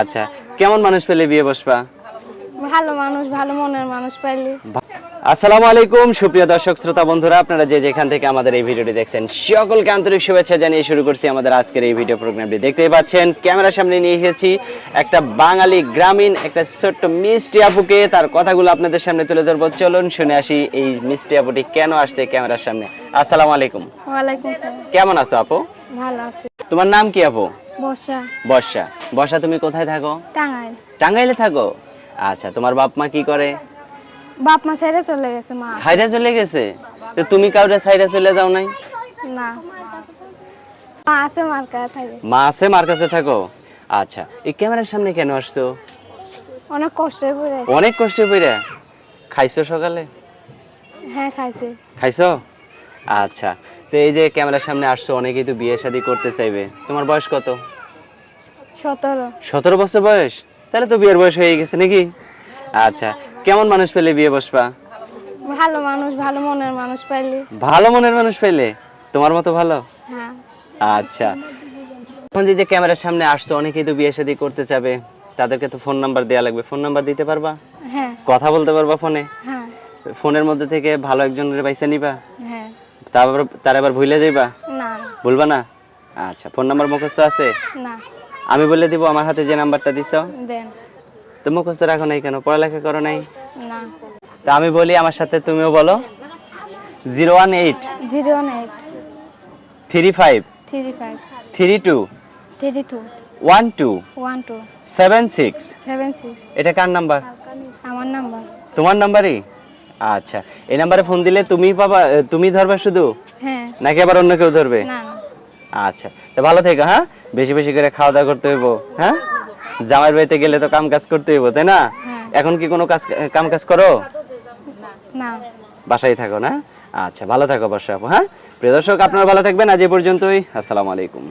আচ্ছা কেমন মানুষ পেলে বিয়ে বসবা? ভালো মানুষ ভালো মনের মানুষ পাইলে আসসালামু আলাইকুম সুপ্রিয় দর্শক শ্রোতা বন্ধুরা আপনারা যে যেখান থেকে আমাদের এই ভিডিওটি দেখছেন সকলকে আন্তরিক শুভেচ্ছা জানিয়ে শুরু করছি আমাদের আজকের এই ভিডিও প্রোগ্রামটি। দেখতেই পাচ্ছেন ক্যামেরার সামনে নিয়ে এসেছি একটা বাঙালি গ্রামীণ একটা ছোট্ট মিষ্টি আপুকে। তার কথাগুলো আপনাদের সামনে তুলে ধরবো। চলুন শুনে আসি এই মিষ্টি আপুটি কেন আসছে ক্যামেরার সামনে। আসসালামু আলাইকুম। ওয়ালাইকুম সালাম। কেমন আছো আপু? ভালো আছে। তোমার নাম কি আপু? বর্ষা। বর্ষা। বর্ষা তুমি কোথায় থাকো? টাঙ্গাইল। টাঙ্গাইলে থাকো? আচ্ছা তোমার বাপ মা কি করে? বাপ মা ছেড়ে চলে গেছে মা। সাইডে চলে গেছে? তো তুমি কাউরে সাইডে চলে যাও নাই? না। মা আছে মার কাছে থাকে। মা আছে মার কাছে থাকো? আচ্ছা এই ক্যামেরার সামনে কেন আসছো? অনেক কষ্টে পড়ে অনেক কষ্ট পইরা খাইছো সকালে? হ্যাঁ খাইছে। খাইছো? আচ্ছা তো এই যে ক্যামেরার সামনে আসছো অনেকেই তো বিয়ে শাদী করতে চাইবে। তোমার বয়স কত? সতেরো। সতেরো বছর বয়স? তাহলে তো বিয়ের বয়স হয়ে গেছে নাকি? আচ্ছা কেমন মানুষ পেলে বিয়ে বসবা? ভালো মানুষ ভালো মনের মানুষ পাইলে। ভালো মনের মানুষ পেলে? তোমার মতো ভালো? হ্যাঁ। আচ্ছা। এখন যে ক্যামেরার সামনে আসছো অনেকেই তো বিয়ে শাদী করতে চাবে তাদেরকে তো ফোন নাম্বার দেওয়া লাগবে। ফোন নাম্বার দিতে পারবা? হ্যাঁ। কথা বলতে পারবা ফোনে হ্যাঁ। ফোনের মধ্যে থেকে ভালো একজনের পাইসা নিবা? হ্যাঁ। তারপর তার আবার ভুলে যাইবা? না। বলবা না? আচ্ছা ফোন নাম্বার মুখস্থ আছে? না। আমি বলে দিব আমার হাতে যে নাম্বারটা দিছো। দেন। তো মুখস্থ রাখো নাই কেন? পড়ালেখা করো নাই? না। তা আমি বলি আমার সাথে তুমিও বলো। Zero one eight. Zero one eight. Three five. Three five. Three two. Three two. One two. One two. Seven six. Seven six. এটা কার নাম্বার? আমার নাম্বার। তোমার নাম্বারই? আচ্ছা। এই নাম্বারে ফোন দিলে তুমি পাবা তুমি ধরবা শুধু? হ্যাঁ। নাকি আবার অন্য কেউ ধরবে? না আচ্ছা। তো ভালো থেকো হ্যাঁ? বেশি বেশি করে খাওয়া দাওয়া করতে হইব হ্যাঁ? জামাইয়ের বাড়িতে গেলে তো কাম কাজ করতে হইব তাই না? হ্যাঁ। এখন কি কোনো কাজ কাম কাজ করো? না। বাসায় থাকো না? আচ্ছা ভালো থাকো বর্ষা আপু হ্যাঁ? প্রিয় দর্শক আপনারা ভালো থাকবেন আজ এ পর্যন্তই। আসসালামু আলাইকুম।